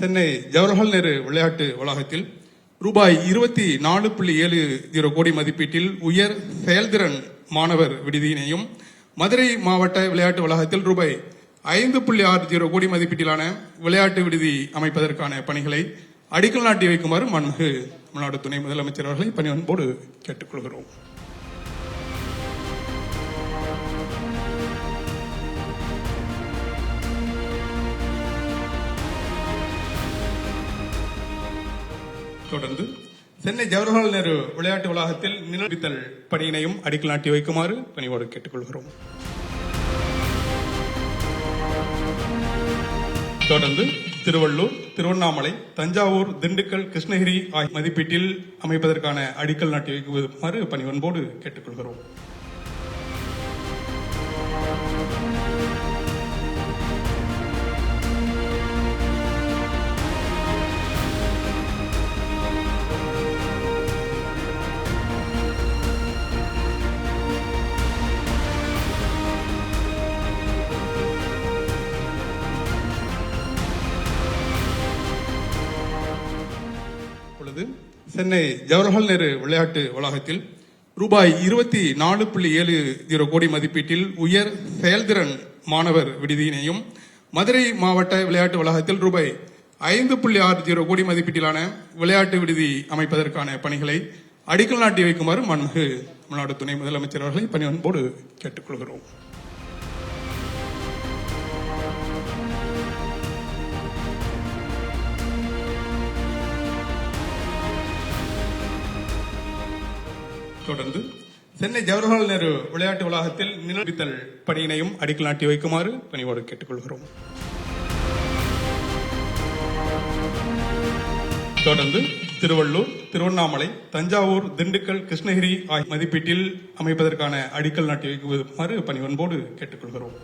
சென்னை ஜவஹர்லால் நேரு விளையாட்டு வளாகத்தில் ரூபாய் இருபத்தி நாலு புள்ளி ஏழு ஜீரோ கோடி மதிப்பீட்டில் உயர் செயல்திறன் மாணவர் விடுதியினையும் மதுரை மாவட்ட விளையாட்டு வளாகத்தில் ரூபாய் ஐந்து புள்ளி ஆறு ஜீரோ கோடி மதிப்பீட்டிலான விளையாட்டு விடுதி அமைப்பதற்கான பணிகளை அடிக்கல் நாட்டி வைக்குமாறு மாண்புமிகு தமிழ்நாடு துணை முதலமைச்சர் அவர்களை பணிவன்போடு கேட்டுக்கொள்கிறோம். தொடர்ந்து சென்னை ஜவஹர்லால் நேரு விளையாட்டு வளாகத்தில் நிலவித்தல் பணியினையும் அடிக்கல் நாட்டி வைக்குமாறு பணிவோடு கேட்டுக்கொள்கிறோம். தொடர்ந்து திருவள்ளூர் திருவண்ணாமலை தஞ்சாவூர் திண்டுக்கல் கிருஷ்ணகிரி ஆகிய மதிப்பீட்டில் அமைப்பதற்கான அடிக்கல் நாட்டி வைக்குமாறு பணிவன்போடு கேட்டுக்கொள்கிறோம். பொழுது சென்னை ஜவஹர்லால் நேரு விளையாட்டு வளாகத்தில் ரூபாய் இருபத்தி நாலு புள்ளி ஏழு ஜீரோ கோடி மதிப்பீட்டில் உயர் செயல்திறன் மாணவர் விடுதியினையும் மதுரை மாவட்ட விளையாட்டு வளாகத்தில் ரூபாய் ஐந்து புள்ளி ஆறு ஜீரோ கோடி மதிப்பீட்டிலான விளையாட்டு விடுதி அமைப்பதற்கான பணிகளை அடிக்கல் நாட்டி வைக்குமாறு மன்மிகு தமிழ்நாடு துணை முதலமைச்சர் அவர்களை பணிவன்போடு கேட்டுக்கொள்கிறோம். தொடர்ந்து சென்னை ஜவஹர்லால் நேரு விளையாட்டு வளாகத்தில் நிலவித்தல் பணியினையும் அடிக்கல் நாட்டி வைக்குமாறு பணிவோடு கேட்டுக்கொள்கிறோம். தொடர்ந்து திருவள்ளூர் திருவண்ணாமலை தஞ்சாவூர் திண்டுக்கல் கிருஷ்ணகிரி ஆகிய மதிப்பீட்டில் அமைப்பதற்கான அடிக்கல் நாட்டி வைக்குமாறு பணிவன்போடு கேட்டுக்கொள்கிறோம்.